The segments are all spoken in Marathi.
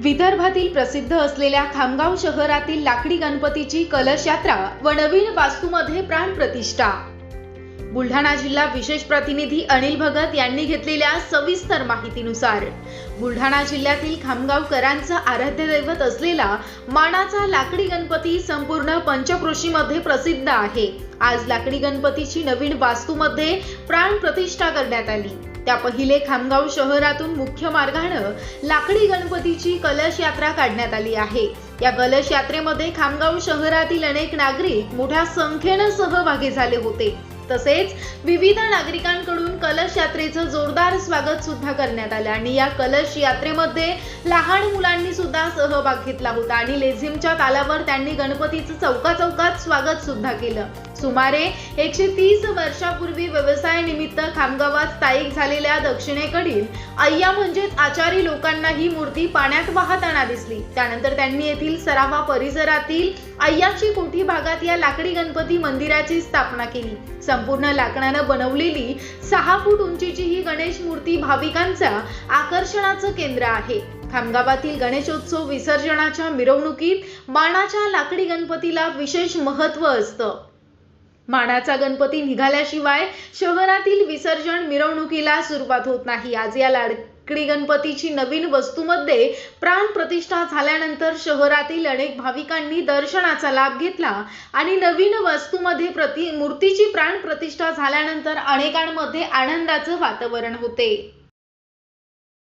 विदर्भातील प्रसिद्ध असलेल्या खामगाव शहरातील लाकडी गणपतीची कलश यात्रा व नवीन वास्तूमध्ये प्राणप्रतिष्ठा बुलढाणा जिल्हा विशेष प्रतिनिधी अनिल भगत यांनी घेतलेल्या सविस्तर माहितीनुसार बुलढाणा जिल्ह्यातील खामगावकरांचं आराध्य दैवत असलेला मानाचा लाकडी गणपती संपूर्ण पंचक्रोशीमध्ये प्रसिद्ध आहे. आज लाकडी गणपतीची नवीन वास्तूमध्ये प्राणप्रतिष्ठा करण्यात आली. त्या पहिले खामगाव शहरातून मुख्य मार्गानं लाकडी गणपतीची कलश यात्रा काढण्यात आली आहे. या कलश यात्रेमध्ये खामगाव शहरातील अनेक नागरिक मोठ्या संख्येनं सहभागी झाले होते. तसेच विविध नागरिकांकडून कलश यात्रेचं जोरदार स्वागत सुद्धा करण्यात आलं. आणि या कलश यात्रेमध्ये लहान मुलांनी सुद्धा सहभाग घेतला होता. आणि लेझिमच्या तालावर त्यांनी गणपतीचं चौका चौकात स्वागत सुद्धा केलं. सुमारे एकशे तीस वर्षापूर्वी व्यवसायानिमित्त खामगावात स्थायिक झालेल्या दक्षिणेकडील अय्या म्हणजेच आचारी लोकांना ही मूर्ती पाण्यात वाहताना दिसली. त्यानंतर त्यांनी येथील सरावा परिसरातील अय्याची कोठी भागात या लाकडी गणपती मंदिराची स्थापना केली. संपूर्ण लाकडानं बनवलेली सहा फूट उंचीची ही गणेश मूर्ती भाविकांचा आकर्षणाचं केंद्र आहे. खामगावातील गणेशोत्सव विसर्जनाच्या मिरवणुकीत मानाच्या लाकडी गणपतीला विशेष महत्त्व असतं. मानाचा गणपती निघाल्याशिवाय शहरातील विसर्जन मिरवणुकीला सुरुवात होत नाही. आज या लाड लाकडी गणपतीची नवीन वस्तूमध्ये प्राण प्रतिष्ठा झाल्यानंतर शहरातील अनेक भाविकांनी दर्शनाचा लाभ घेतला आणि नवीन वस्तूमध्ये प्रति मूर्तीची प्राण प्रतिष्ठा झाल्यानंतर अनेकांमध्ये आनंदाचं वातावरण होते.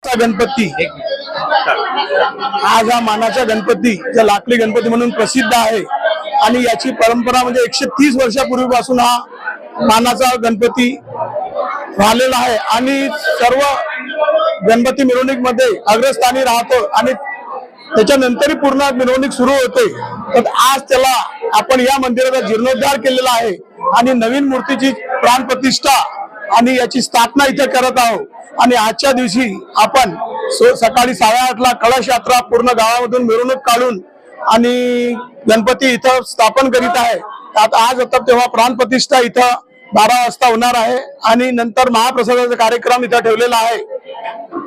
गणपती. आज हा मानाचा गणपती जो लाकडी गणपती म्हणून प्रसिद्ध आहे. आणि याची परंपरा म्हणजे एकशे तीस वर्षापूर्वीपासून हा मानाचा गणपती राहिलेला आहे. आणि सर्व गणपती मिरवणूकमध्ये अग्रस्थानी राहतो आणि त्याच्यानंतरही पूर्ण मिरवणूक सुरू होते. तर आज त्याला आपण या मंदिराचा जीर्णोद्धार केलेला आहे आणि नवीन मूर्तीची प्राणप्रतिष्ठा आणि याची स्थापना इथे करत आहोत. आणि आजच्या दिवशी आपण सो- सकाळी साडेआठला कळश यात्रा पूर्ण गावामधून मिरवणूक काढून आणि गणपती इथं स्थापन करीत आहे. आता आज आता तेव्हा प्राणप्रतिष्ठा इथं बारा वाजता होणार आहे आणि नंतर महाप्रसादाचा कार्यक्रम इथं ठेवलेला आहे. うん。